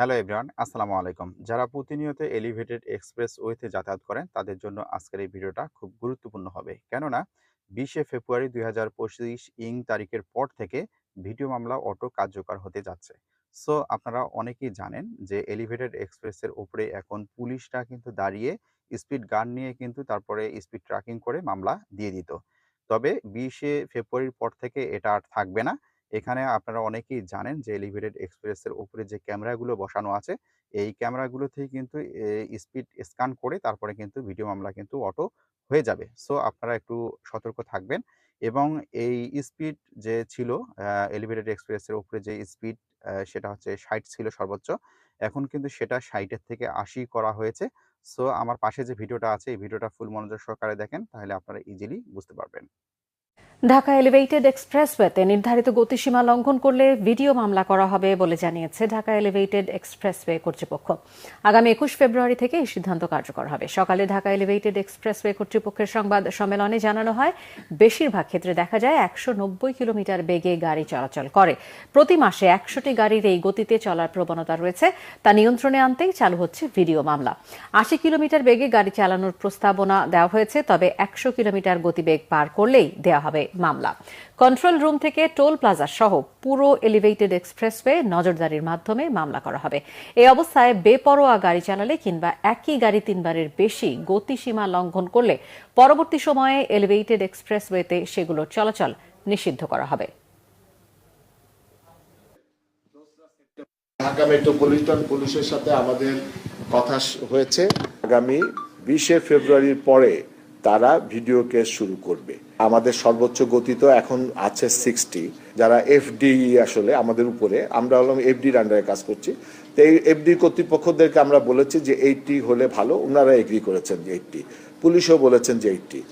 Hello everyone, আসসালামু আলাইকুম। যারা প্রতিনিয়ত এলিভেটেড এক্সপ্রেস ওয়েতে যাতায়াত করেন, তাদের জন্য আজকের এই ভিডিওটা খুব গুরুত্বপূর্ণ হবে। কেননা, বিশে ফেব্রুয়ারি দুই হাজার পঁচিশ ইং তারিখের পর থেকে ভিডিও মামলা অটো কার্যকর হতে যাচ্ছে। সো, আপনারা অনেকেই জানেন যে এলিভেটেড এক্সপ্রেসের উপরে এখন পুলিশরা কিন্তু দাঁড়িয়ে স্পিড গান নিয়ে কিন্তু তারপরে স্পিড ট্র্যাকিং করে মামলা দিয়ে দিত। তবে বিশে ফেব্রুয়ারির পর থেকে এটা আর থাকবে না। এখানে আপনারা অনেকেই জানেন যে এলিভেটেড এক্সপ্রেসের উপরে যে ক্যামেরাগুলো বসানো আছে, এই ক্যামেরাগুলোতেই কিন্তু স্পিড স্ক্যান করে তারপরে কিন্তু ভিডিও মামলা কিন্তু অটো হয়ে যাবে। সো আপনারা একটু সতর্ক থাকবেন এবং এই স্পিড যে ছিল এলিভেটেড এক্সপ্রেসের উপরে যে স্পিড সেটা হচ্ছে ষাট ছিল সর্বোচ্চ, এখন কিন্তু সেটা ষাটের থেকে আশি করা হয়েছে। সো আমার পাশে যে ভিডিওটা আছে, এই ভিডিওটা ফুল মনোযোগ সহকারে দেখেন, তাহলে আপনারা ইজিলি বুঝতে পারবেন। ঢাকা এলিভেটেড এক্সপ্রেসওয়েতে নির্ধারিত গতিসীমা লঙ্ঘন করলে ভিডিও মামলা করা হবে বলে জানিয়েছে ঢাকা এলিভেটেড এক্সপ্রেসওয়ে কর্তৃপক্ষ। আগামী একুশ ফেব্রুয়ারি থেকে এই সিদ্ধান্ত কার্যকর হবে। সকালে ঢাকা এলিভেটেড এক্সপ্রেসওয়ে কর্তৃপক্ষের সংবাদ সম্মেলনে জানানো হয়, বেশিরভাগ ক্ষেত্রে দেখা যায় একশো নব্বই কিলোমিটার বেগে গাড়ি চলাচল করে। প্রতি মাসে একশোটি গাড়ির এই গতিতে চলার প্রবণতা রয়েছে, তা নিয়ন্ত্রণে আনতেই চালু হচ্ছে ভিডিও মামলা। আশি কিলোমিটার বেগে গাড়ি চালানোর প্রস্তাবনা দেওয়া হয়েছে, তবে একশো কিলোমিটার গতিবেগ পার করলেই দেওয়া হবে মামলা। কন্ট্রোল রুম থেকে টোল প্লাজা সহ পুরো এলিভেটেড এক্সপ্রেসওয়ে নজরদারির মাধ্যমে মামলা করা হবে। এই অবস্থায় বেপরোয়া গাড়ি চালালে কিংবা একই গাড়ি তিনবারের বেশি গতিসীমা লঙ্ঘন করলে পরবর্তী সময়ে এলিভেটেড এক্সপ্রেসওয়েতে সেগুলোর চলাচল নিষিদ্ধ করা হবে। ঢাকা মেট্রোপলিটন পুলিশের সাথে আমাদের কথা হয়েছে। আগামী বিশে ফেব্রুয়ারির পরে তারা ভিডিও কেস শুরু করবে। আমাদের সর্বোচ্চ গতি তো এখন আছে সিক্সটি যারা এফডি আসলে আমাদের উপরে, আমরা হলাম এফডির আন্ডারে কাজ করছি। তো এই এফডি কর্তৃপক্ষদেরকে আমরা বলেছি যে এইটটি হলে ভালো, ওনারা এগ্রি করেছেন যে এইটটি পুলিশও বলেছেন যে এইটটি